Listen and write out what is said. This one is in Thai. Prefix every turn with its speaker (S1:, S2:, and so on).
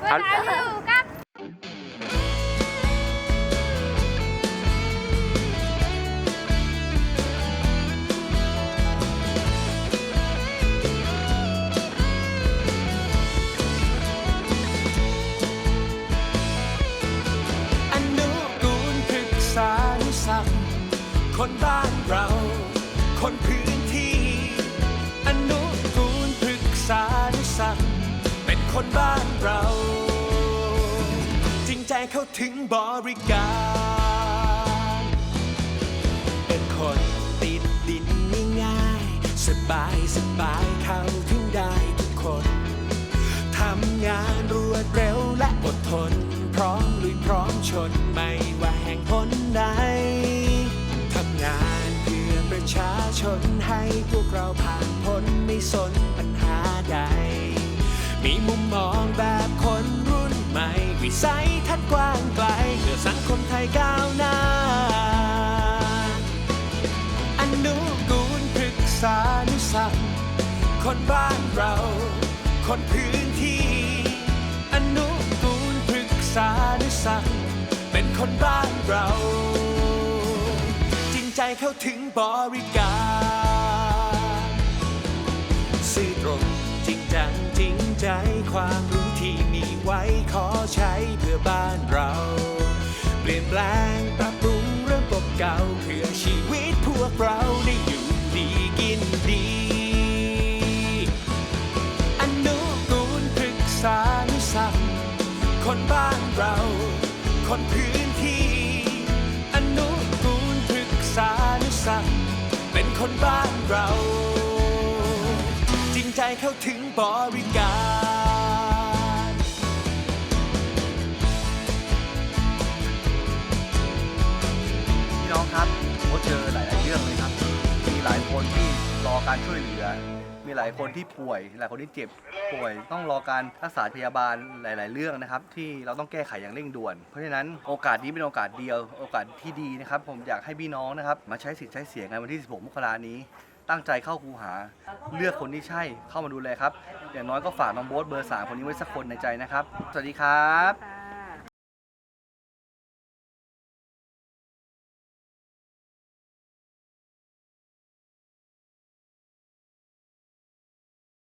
S1: เอานูกัอนุกูลกษานุสัมคนบ้านเรา คนพื้น คนบ้านเรา จริงใจเข้าถึงบริการ เป็นคนติดดินง่ายๆสบายสบายเข้าถึงได้ทุกคน ทำงานรวดเร็วและอดทน พร้อมลุยพร้อมชนไม่ว่าแห่งหนใดทำงานเพื่อประชาชนให้พวกเราผ่านพ้นไม่สนปัญหาใด มีมุมมองแบบคนรุ่นใหม่ วิสัยทัศน์กว้างไกลเพื่อสังคมไทยก้าวหน้า อนุกูลพฤกษานุสังคนบ้านเรา คนพื้นที่ อนุกูลพฤกษานุสังเป็นคนบ้านเรา จริงใจเข้าถึงบริการ ใจความรู้ที่มีไว้ขอใช้เพื่อบ้านเรา เปลี่ยนแปลงปรับปรุงเรื่องกบเก่าเพื่อชีวิตพวกเราได้อยู่ดีกินดีอนุกูลพฤกษานุสังคนบ้านเรา คนพื้นที่ อนุกูลพฤกษานุสังเป็นคนบ้านเรา เข้าถึงบริการ
S2: พี่น้องครับผมเจอหลาย ๆ เรื่องเลยครับ มีหลายคนที่รอการช่วยเหลือ มีหลายคนที่ป่วย หลายคนที่เจ็บป่วย ต้องรอการรักษาพยาบาลหลาย ๆ เรื่องนะครับ ที่เราต้องแก้ไขอย่างเร่งด่วน เพราะฉะนั้นโอกาสนี้เป็นโอกาสเดียว โอกาสที่ดีนะครับ ผมอยากให้พี่น้องนะครับ มาใช้สิทธิ์ใช้เสียงกันวันที่ 16 มกรานี้ ตั้งใจเข้าคูหา เลือกคนที่ใช่เข้ามาดูแลครับ อย่างน้อยก็ฝากน้องโบ๊ทเบอร์สามคนนี้ไว้สักคนในใจนะครับ สวัสดีครับ